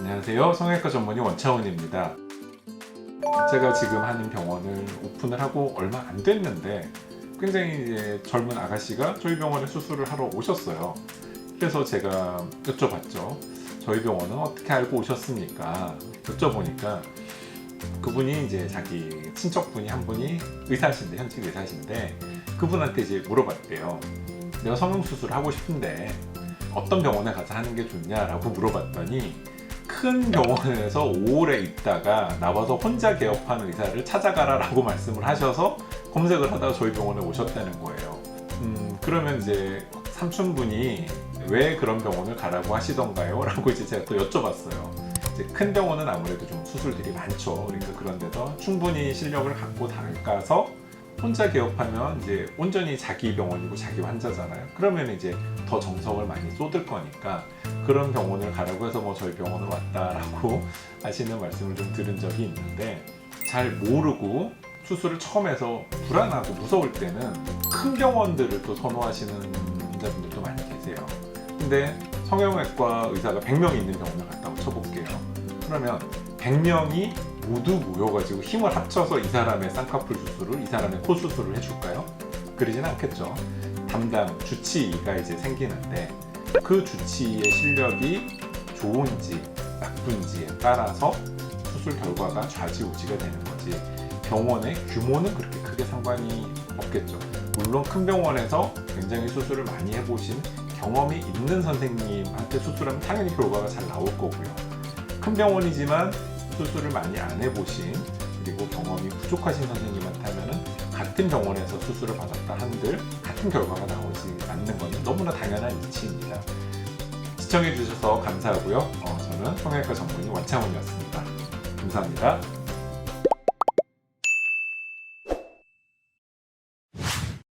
안녕하세요. 성형외과 전문의 원차원입니다. 제가 지금 하는 병원을 오픈을 하고 얼마 안 됐는데 굉장히 이제 젊은 아가씨가 저희 병원에 수술을 하러 오셨어요. 그래서 제가 여쭤봤죠. 저희 병원은 어떻게 알고 오셨습니까? 여쭤보니까 그분이 이제 자기 친척분이 한 분이 의사신데 현직 의사신데 그분한테 이제 물어봤대요. 내가 성형 수술 하고 싶은데 어떤 병원에 가서 하는 게 좋냐라고 물어봤더니 큰 병원에서 오래 있다가 나와서 혼자 개업하는 의사를 찾아가라 라고 말씀을 하셔서 검색을 하다가 저희 병원에 오셨다는 거예요. 음, 그러면 이제 삼촌분이 왜 그런 병원을 가라고 하시던가요? 라고 이제 제가 또 여쭤봤어요. 큰 병원은 아무래도 좀 수술들이 많죠. 그러니까 그런 데서 충분히 실력을 갖고 나가서 혼자 개업하면 이제 온전히 자기 병원이고 자기 환자잖아요. 그러면 이제 더 정성을 많이 쏟을 거니까 그런 병원을 가라고 해서 뭐 저희 병원을 왔다라고 하시는 말씀을 좀 들은 적이 있는데 잘 모르고 수술을 처음 해서 불안하고 무서울 때는 큰 병원들을 또 선호하시는 환자분들도 많이 계세요. 근데 성형외과 의사가 100명 있는 병원을 갔다고 쳐볼게요. 그러면 100명이 모두 모여가지고 힘을 합쳐서 이 사람의 쌍꺼풀 수술을 이 사람의 코 수술을 해줄까요? 그러진 않겠죠. 담당 주치의가 이제 생기는데 그 주치의의 실력이 좋은지 나쁜지에 따라서 수술 결과가 좌지우지가 되는 거지 병원의 규모는 그렇게 크게 상관이 없겠죠. 물론 큰 병원에서 굉장히 수술을 많이 해보신 경험이 있는 선생님한테 수술하면 당연히 결과가 잘 나올 거고요. 큰 병원이지만 수술을 많이 안 해보신 그리고 경험이 부족하신 선생님한테 하면은 같은 병원에서 수술을 받았다 한들 같은 결과가 나오지 않는 것은 너무나 당연한 이치입니다. 시청해주셔서 감사하고요. 어, 저는 성형외과 전문의 원창훈이었습니다. 감사합니다.